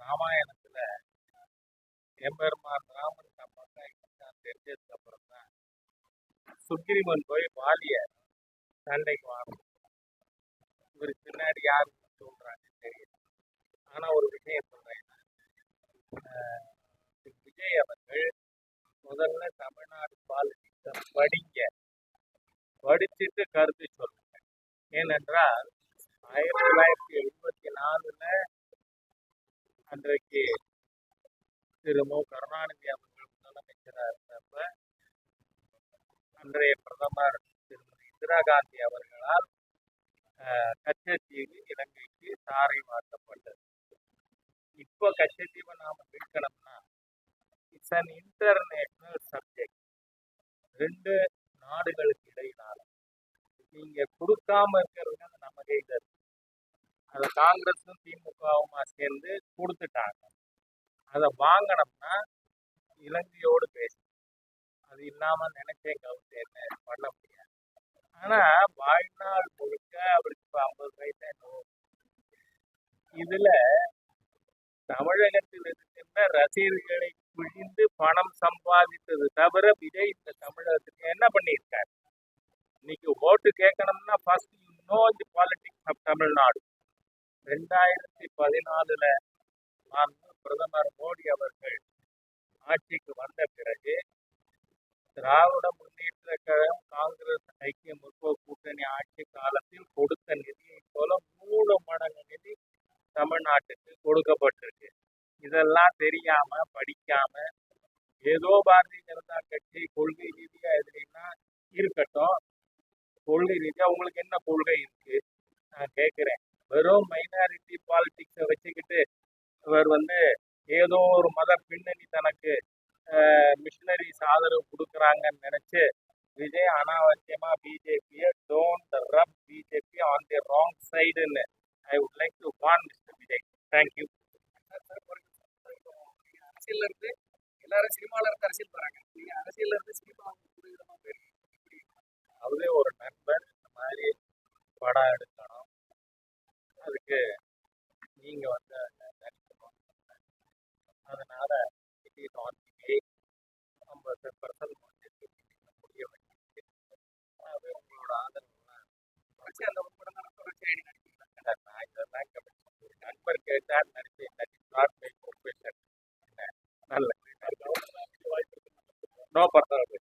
ராமாயணத்துல எம்பெருமான் ராமன் தம்மக்கா இருக்கான் தெரிஞ்சதுக்கு அப்புறம் தான் சுக்கிரிமன் போய் வாலிய சண்டைக்கு வாங்க இவர் பின்னாடி யார் சொல்றாங்கன்னு தெரியல. ஆனா ஒரு விஷயம் சொல்றேன். விஜய் அவர்கள் முதல்ல தமிழ்நாடு பாலிடிக்ஸை படிங்க. படிச்சுட்டு கருத்து சொல்லுங்க. ஏனென்றால் ஆயிரத்தி தொள்ளாயிரத்தி அன்றைக்கு திரு மு கருணாநிதி அவர்கள் முதலமைச்சராக இருந்தப்ப அன்றைய பிரதமர் திருமதி இந்திரா காந்தி அவர்களால் ஆஹ், கச்சத்தீவு இலங்கைக்கு தாரை மாற்றப்பட்டது. இப்போ கச்சத்தீவை நாம மீட்கணும்னா இட்ஸ் அன் இன்டர்நேஷனல் சப்ஜெக்ட் ரெண்டு நாடுகளுக்கு இடையிலான நீங்க கொடுக்காம இருக்கிறது அதை காங்கிரஸும் திமுகவுமா சேர்ந்து கொடுத்துட்டாங்க. அதை வாங்கினோம்னா இலங்கையோடு பேசணும் அது இல்லாம நினைச்சேன் என்ன பண்ண முடியாது. ஆனா வாழ்நாள் முழுக்க அவருக்கு இப்ப ஐம்பது வயசு என்னவோ. இதுல தமிழகத்தில் இருக்கின்ற ரசிகர்களை குழிந்து பணம் சம்பாதித்தது தவிர விஜய் இந்த தமிழகத்துக்கு என்ன பண்ணியிருக்காரு? இன்னைக்கு ஓட்டு கேட்கணும்னா first you know the politics of Tamil Nadu ரெண்டாயிரத்தி பதினாலுல மாண்பு பிரதமர் மோடி அவர்கள் ஆட்சிக்கு வந்த பிறகு திராவிட முன்னேற்ற கழகம் காங்கிரஸ் ஐக்கிய முற்போக்கு கூட்டணி ஆட்சி காலத்தில் கொடுத்த நிதியை போல மூணு மடங்கு நிதி தமிழ்நாட்டுக்கு கொடுக்கப்பட்டிருக்கு. இதெல்லாம் தெரியாம படிக்காம ஏதோ பாரதிய ஜனதா கட்சி கொள்கை ரீதியா எதுனா இருக்கட்டும் கொள்கை ரீதியா உங்களுக்கு என்ன கொள்கை இருக்கு? நான் கேட்கிறேன் வெறும் மைனாரிட்டி பாலிட்டிக்ஸை வச்சுக்கிட்டு இவர் வந்து ஏதோ ஒரு மத பின்னணி தனக்கு மிஷினரிஸ் ஆதரவு கொடுக்குறாங்கன்னு நினைச்சு விஜய் அனாவசியமா பிஜேபியை don't rub BJP on the wrong சைடுன்னு I would like to warn mister Vijay thank you அரசியல்ல இருந்து எல்லாரும் சினிமாவில் இருந்து அரசியல் வராங்க நீங்க அரசியல் இருந்து சினிமா அவரே ஒரு நண்பர் இந்த மாதிரி படம் நல்ல நோ பர்சனல்